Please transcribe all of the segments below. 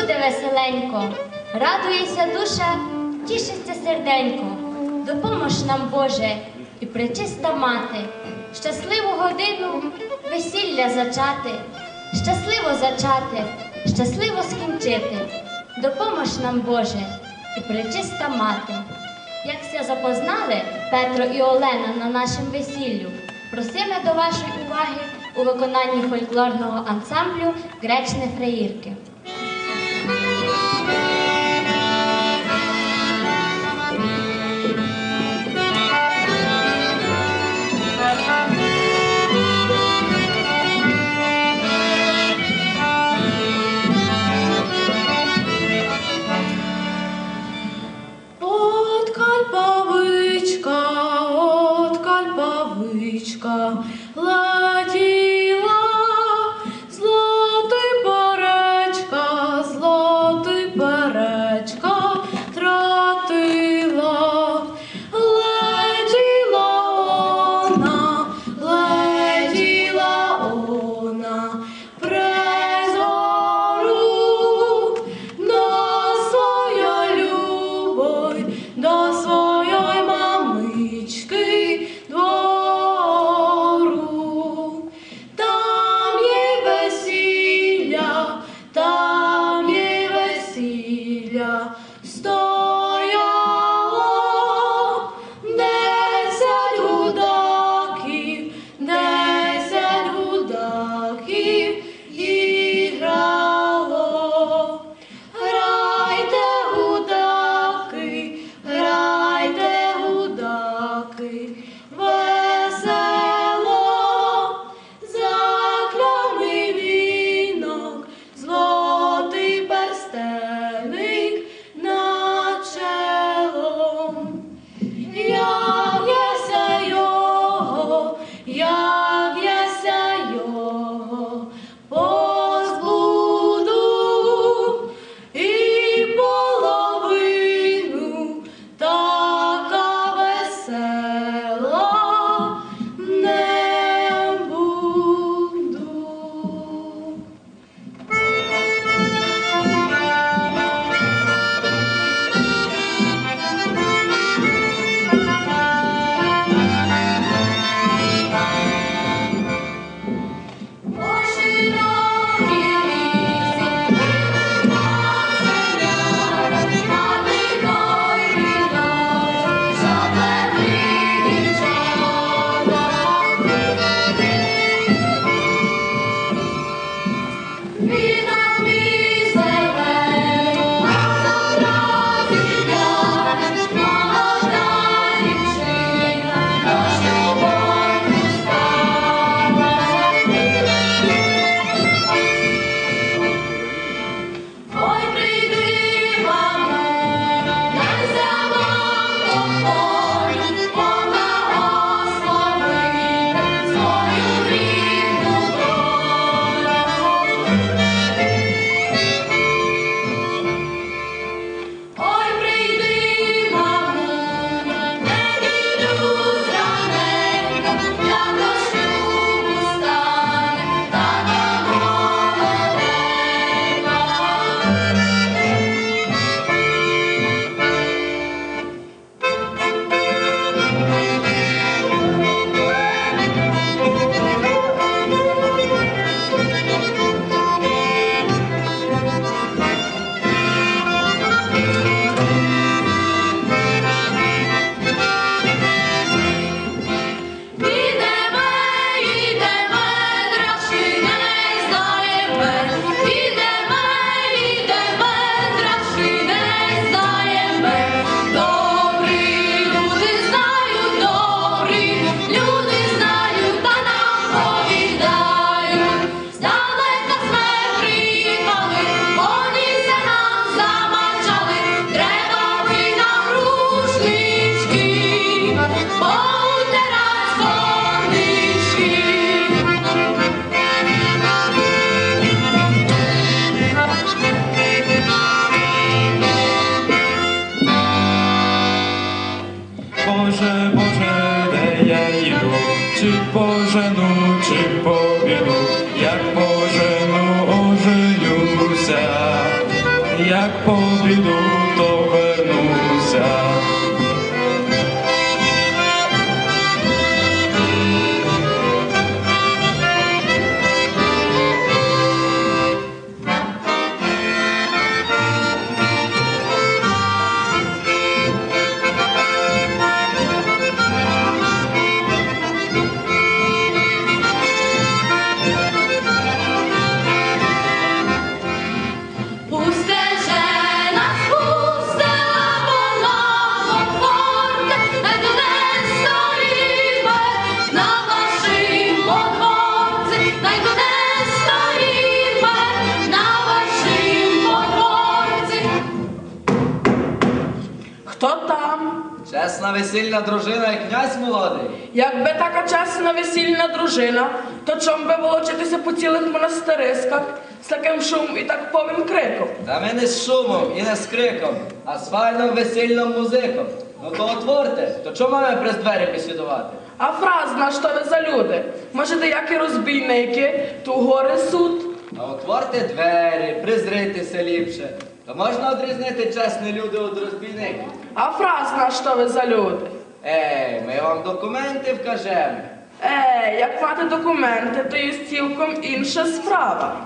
буде веселенько, радується душа, тішиться серденько, допомож нам, Боже, і пречиста мати, щасливу годину весілля зачати, щасливо зачати, щасливо скінчити, допомож нам, Боже, і причиста мати. Як Якся запознали Петро і Олена на нашому весіллю, просимо до вашої уваги у виконанні фольклорного ансамблю гречне фреїрки. Чесна весільна дружина і князь молодий. Якби така чесна весільна дружина, то чом би волочитися по цілих монастириськах з таким шумом і так повним криком? Та ми не з шумом і не з криком, а з файним весільним музиком. Ну то отворте, то чому маємо прес двері бесідувати? А фраз на що ви за люди? Може, деякі розбійники, ту гори суд? А отворте двері, призритися ліпше. То можна одрізнити чесні люди від розбійників. А фраз на що ви за люди? Ей, ми вам документи вкажемо. Е, як мати документи, то є цілком інша справа.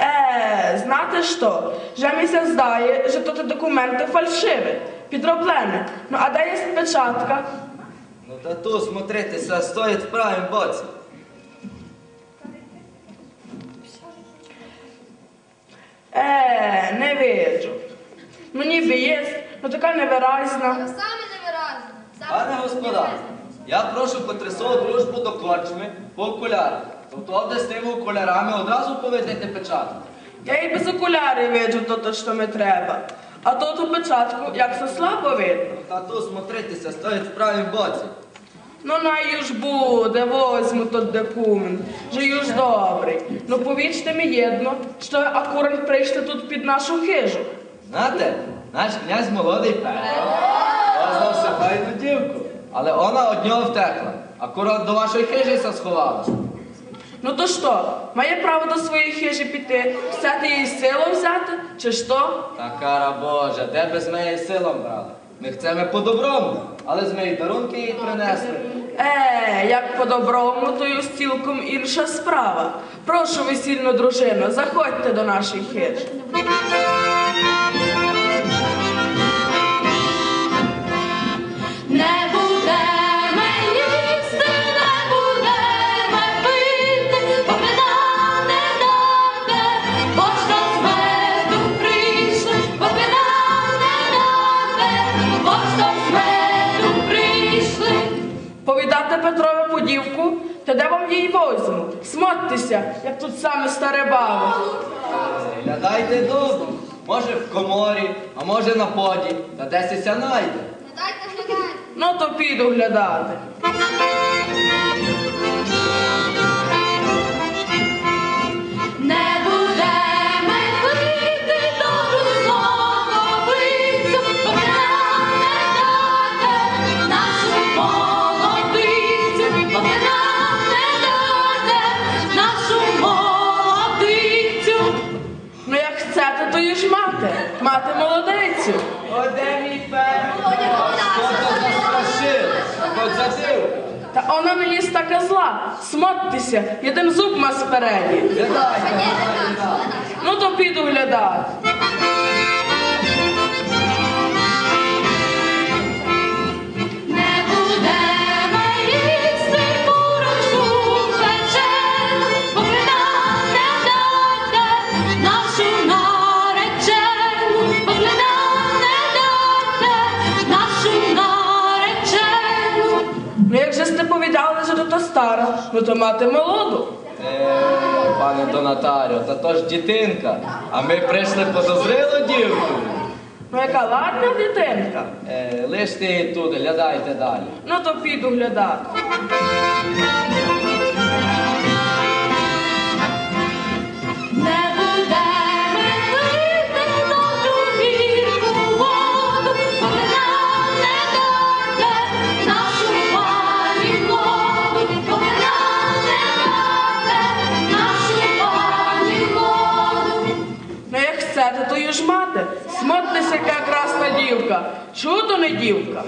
Е, знate що? Вже mi se здає, що то документи фальшиві, підроблені. Ну, а де є печатка? Ну та ту, смотритися, стоїть в правім боці. Ну, ніби є, ну така невиразна. Самі невиразні. Пане господар, я прошу потрясову дружбу до корчми по окулярах. Тобто де з тими окулярами одразу поведете печатку. Я і без окулярів виджу то, то, що ми треба. А то ту печатку, як це слабо видно. Та ту, смотритися, стоїть в правім боці. Ну, най ж буде, возьму тот документ, же юж добрий. Ну, повічте мені єдно, що акурат прийшли тут під нашу хижу. Знаєте, наш князь молодий Петро познав себе файну дівку, але вона од нього втекла. Акурат до вашої хижі сховалася. Ну то що, має право до своєї хижі піти, взяти її силу взяти, чи що? Та кара Божа, де би з неї силом брали? Ми хочемо по-доброму, але з неї дарунки їй принесли. Е, як по-доброму, то й цілком інша справа. Прошу весільну дружину, заходьте до нашої хижі. Де возьму? Смоттеся, як тут саме старе баво. Глядайте добре. Може в коморі, а може на поді, та десь і ся найде. Глядайте, глядайте. Ну то піду глядати. Та вона мені їсть така зла. Смоттеся, єдин зуб ма спереді. Ну то піду глядати. Стара, ну то мати молоду. Е, пане Донатаріо, та то ж дітинка, а ми прийшли подозрилу дівку. Ну яка ладна дитинка. Е, лиште її туди, глядайте далі. Ну то піду глядати. дитяти твою ж мати, смотрися, яка красна дівка, чудо не дівка.